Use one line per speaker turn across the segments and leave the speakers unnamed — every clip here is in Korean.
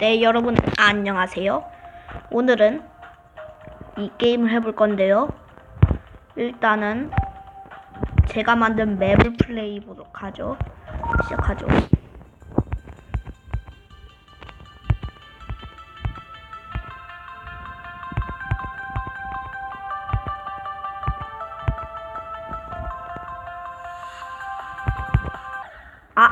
네, 여러분 안녕하세요. 오늘은 이 게임을 해볼 건데요. 일단은 제가 만든 맵을 플레이 보도록 하죠. 시작하죠. 아,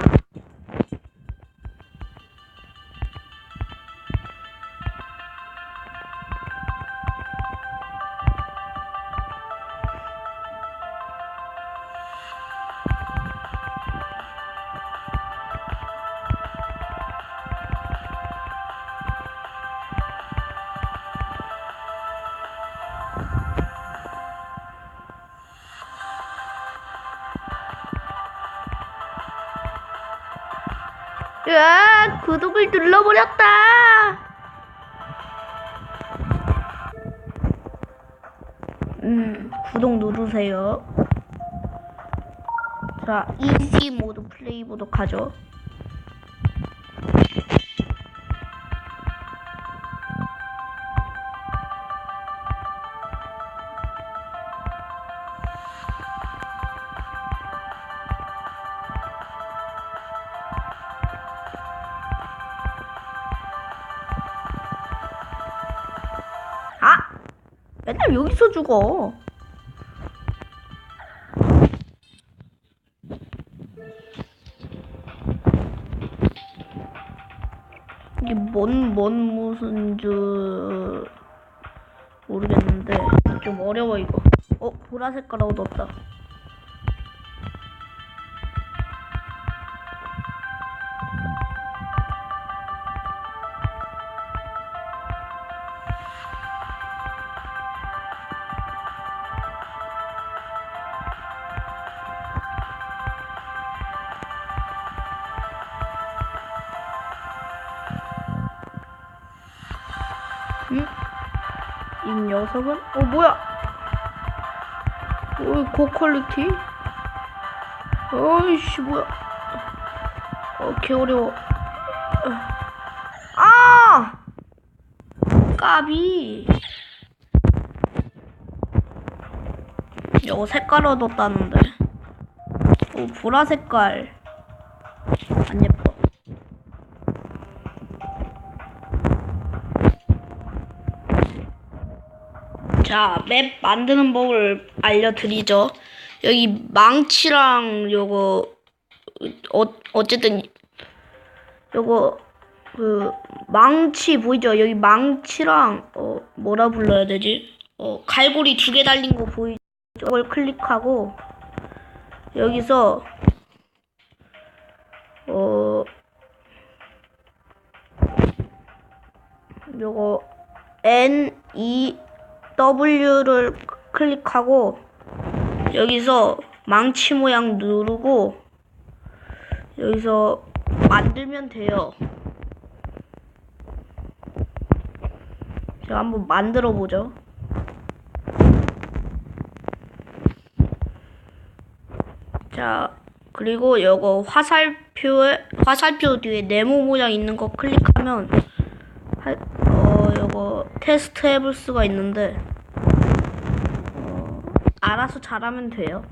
으아, 구독을 눌러버렸다. 음, 구독 누르세요. 자, 이지 모드 플레이 보도록 하죠. 맨날 여기서 죽어. 이게 뭔, 뭔 무슨 줄 모르겠는데 좀 어려워 이거. 어, 보라색 깔아 얻었다. 이 녀석은? 어, 뭐야? 어이, 고퀄리티? 어이씨, 뭐야. 어, 개 어려워. 아! 까비. 이거 색깔 얻었다는데. 오, 보라 색깔. 안 예뻐. 자, 맵 만드는 법을 알려드리죠. 여기 망치랑 요거 어 어쨌든 요거 그 망치 보이죠? 여기 망치랑 어 뭐라 불러야 되지? 어 갈고리 두 개 달린 거 보이죠? 이걸 클릭하고 여기서 어 요거 N E W를 클릭하고 여기서 망치 모양 누르고 여기서 만들면 돼요. 제가 한번 만들어 보죠. 자, 그리고 요거 화살표에 화살표 뒤에 네모 모양 있는 거 클릭하면 할, 어, 요거 테스트 해볼 수가 있는데, 어, 알아서 잘하면 돼요.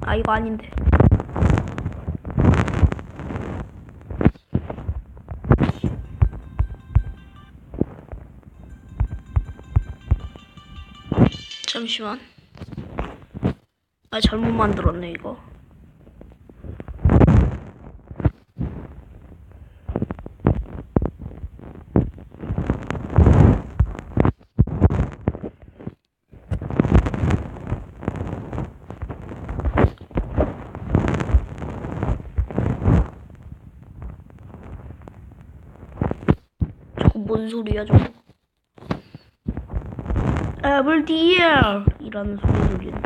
아, 이거 아닌데. 잠시만. 아, 잘못 만들었네, 이거. 뭔 소리야, 저거? 에블디엘 이라는 소리 들리는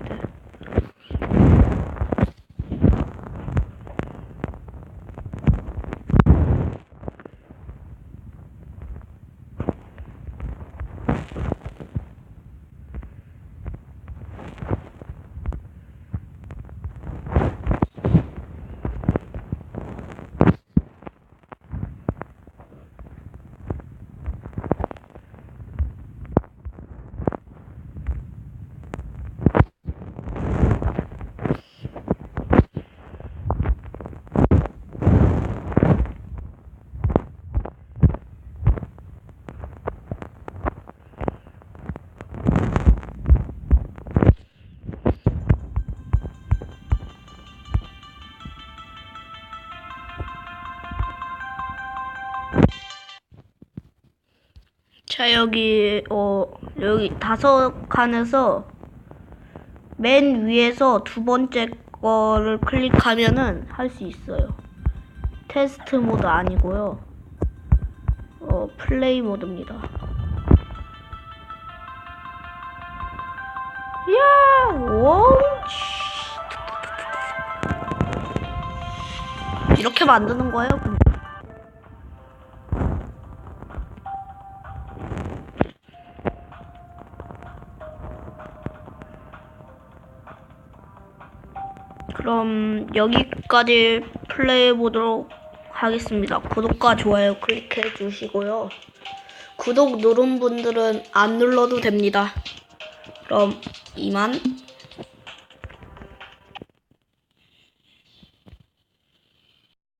자 여기 어 여기 다섯 칸에서 맨 위에서 두 번째 거를 클릭하면은 할 수 있어요. 테스트 모드 아니고요. 어 플레이 모드입니다. 야, 오, 씨. 이렇게 만드는 거예요. 그럼 여기까지 플레이해 보도록 하겠습니다. 구독과 좋아요 클릭해 주시고요. 구독 누른 분들은 안 눌러도 됩니다. 그럼 이만